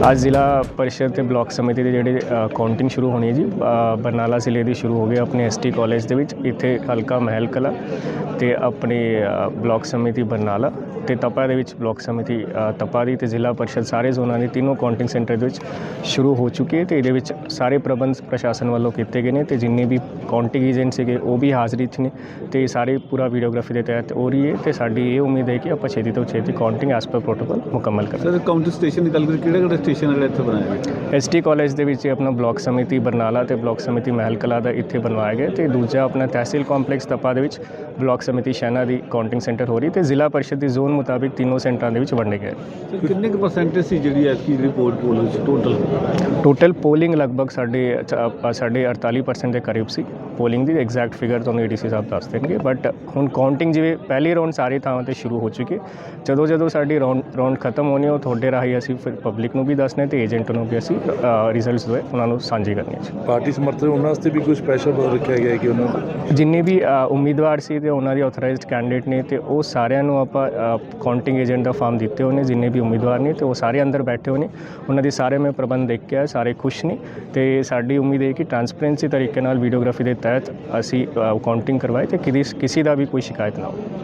ਅੱਜ ਜ਼ਿਲ੍ਹਾ ਪਰਿਸ਼ਦ ਤੇ ਬਲਾਕ ਸਮਿਤੀ ਦੇ ਜਿਹੜੇ ਕਾਊਂਟਿੰਗ ਸ਼ੁਰੂ ਹੋਣੀ ਹੈ ਜੀ ਬਰਨਾਲਾ ਜ਼ਿਲ੍ਹੇ ਦੀ ਸ਼ੁਰੂ ਹੋ ਗਈ ਆਪਣੇ ਐਸਟੀ ਕਾਲਜ ਦੇ ਵਿੱਚ ਇੱਥੇ ਹਲਕਾ ਮਹਿਲ ਕਲਾ ਤੇ ਆਪਣੇ ਅ, ਬਲਾਕ ਸਮਿਤੀ ਬਰਨਾਲਾ ਤੇ ਤਪਾ ਦੇ ਵਿੱਚ ਬਲਾਕ ਸਮਿਤੀ ਤਪਾ ਦੀ ਤੇ ਜ਼ਿਲ੍ਹਾ ਪਰਿਸ਼ਦ ਸਾਰੇ ਜ਼ੋਨਾਂ ਦੇ ਤਿੰਨੋਂ ਕਾਊਂਟਿੰਗ ਸੈਂਟਰ ਦੇ ਵਿੱਚ ਸ਼ੁਰੂ ਹੋ ਚੁੱਕੀ ਹੈ ਤੇ ਇਹਦੇ ਵਿੱਚ ਸਾਰੇ ਪ੍ਰਬੰਧ ਪ੍ਰਸ਼ਾਸਨ ਵੱਲੋਂ ਕੀਤੇ ਗਏ ਨੇ ਤੇ ਜਿੰਨੇ ਵੀ ਕਾਊਂਟਿੰਗ ਏਜੰਟ ਸੀਗੇ ਉਹ ਵੀ ਹਾਜ਼ਰੀ 'ਚ ਨੇ ਤੇ ਸਾਰੇ ਪੂਰਾ ਵੀਡੀਓਗ੍ਰਾਫੀ ਦੇ ਤਹਿਤ ਹੋ ਰਹੀ ਹੈ ਤੇ ਸਾਡੀ ਇਹ ਉਮੀਦ ਹੈ ਕਿ ਆਪਾਂ ਛੇਤੀ ਤੋਂ ਛੇਤੀ ਕਾਊਂਟਿੰਗ ਐਸ ਪਰ ਪ੍ਰੋਟੋਕਾਲ ਮੁਕੰਮਲ ਕਰਾਂਗੇ। ਸਰ ਕਾਊਂਟਰ ਸਟੇਸ਼ਨ ਦੀ ਗੱਲ ਕਰੀਏ ਕਿਹੜਾ ਕਿਹੜਾ ਹੈ ਜਿਹੜਾ ਇੱਥੇ ਬਣਾਇਆ ਗਿਆ ਐਸਟੀ ਕਾਲਜ ਦੇ ਵਿੱਚ ਆਪਣਾ ਬਲਾਕ ਸਮਿਤੀ ਬਰਨਾਲਾ ਤੇ ਬਲਾਕ ਸਮਿਤੀ ਮਹਿਲ ਕਲਾ ਦਾ ਇੱਥੇ ਬਣਵਾਇਆ ਗਿਆ ਤੇ ਦੂਜਾ ਆਪਣਾ ਤਹਿਸੀਲ ਕੰਪਲੈਕਸ ਤਪਾ ਦੇ ਵਿੱਚ ਬਲਾਕ ਸਮਿਤੀ ਸ਼ੈਨਾ ਦੀ ਕਾਊਂਟਿੰਗ ਸੈਂਟਰ ਹੋ ਰਹੀ ਤੇ ਜ਼ਿਲ੍ਹਾ ਪਰਿਸ਼ਦ ਦੀ ਜ਼ੋਨ ਮੁਤਾਬਿਕ ਤਿੰਨੋਂ ਸੈਂਟਰਾਂ ਦੇ ਵਿੱਚ ਵੰਡੇ ਗਏ। ਸਰ ਕਿੰਨੇ ਕੁ ਪਰਸੈਂਟੇਜ ਸੀ ਜਿਹੜੀ ਐਤਕੀ ਰਿਪੋਰਟ ਪੋਲ ਵਿੱਚ ਟੋਟਲ ਟੋਟਲ ਪੋਲਿੰਗ ਲਗਭਗ ਸਾਡੇ ਸਾਡੇ 48% ਦੇ ਕਰੀਬ ਸੀ। ਪੋਲਿੰਗ ਦੀ ਐਗਜ਼ੈਕਟ ਫਿਗਰ ਤੁਹਾਨੂੰ ਏਡੀਸੀ ਸਾਹਿਬ ਦੱਸ ਦੇਣਗੇ ਬਟ ਹੁਣ ਕਾਊਂਟਿੰਗ ਜਿਵੇਂ ਪਹਿਲੀ ਰਾਉਂਡ ਸਾਰੇ ਥਾਵਾਂ ਤੇ ਸ਼ੁਰੂ ਹੋ ਚੁੱਕੀ ਜਦੋਂ ਜਦੋਂ ਸਾਡੀ ਰਾਉਂਡ ਰਾਉਂਡ ਖਤਮ ਹੋਣੀ ਉਹ ਤੁਹਾਡੇ ਰਾਹੀਂ ਅਸੀਂ ਫਿਰ ਪਬਲਿਕ ਨੂੰ ਵੀ ਦੱਸਣੇ ਤੇ ਏਜੰਟ ਨੂੰ ਵੀ ਅਸੀਂ ਰਿਜ਼ਲਟਸ ਜੋ ਹੈ ਉਹਨਾਂ ਨੂੰ ਸਾਂਝੇ ਕਰਨੇ ਚ ਪਾਰਟੀ ਸਮਰਥਨ ਉਹਨਾਂ ਵਾਸਤੇ ਵੀ ਕੋਈ ਸਪੈਸ਼ਲ ਰੱਖਿਆ ਗਿਆ ਹੈ ਕਿ ਉਹਨਾਂ ਨੂੰ? ਜਿੰਨੇ ਵੀ ਉਮੀਦਵਾਰ ਸੀ ਤੇ ਉਹਨਾਂ ਦੀ ਆਥੋਰਾਈਜ਼ਡ ਕੈਂਡੀਡੇਟ ਨੇ ਤੇ ਉਹ ਸਾਰਿਆਂ ਨੂੰ ਆਪਾਂ ਕਾਊਂਟਿੰਗ ਏਜੰਟ ਦਾ ਫਾਰਮ ਦਿੱਤੇ ਹੋਏ ਨੇ ਜਿੰਨੇ ਵੀ ਉਮੀਦਵਾਰ ਨੇ ਤੇ ਉਹ ਸਾਰੇ ਅੰਦਰ ਬੈਠੇ ਨੇ। ਉਹਨਾਂ ਦੇ ਸਾਰੇ ਮੈਂ ਪ੍ਰਬੰਧ ਦੇਖ ਕੇ ਆਇਆ ਸਾਰੇ ਖੁਸ਼ ਨੇ ਤੇ ਸਾਡੀ ਉਮੀਦ ਹੈ ਕਿ ਟਰਾਂਸਪੇਰੈਂਸੀ ਤਰੀਕੇ ਨਾਲ ਵੀਡੀਓਗ੍ਰਾਫੀ ਦੇ ਤਹਿਤ ਅਸੀਂ ਕਾਊਂਟਿੰਗ ਕਰਵਾਏ ਤੇ ਕਿਦੀ ਕਿਸੇ ਦਾ ਵੀ ਕੋਈ ਸ਼ਿਕਾਇਤ ਨਾ ਹੋ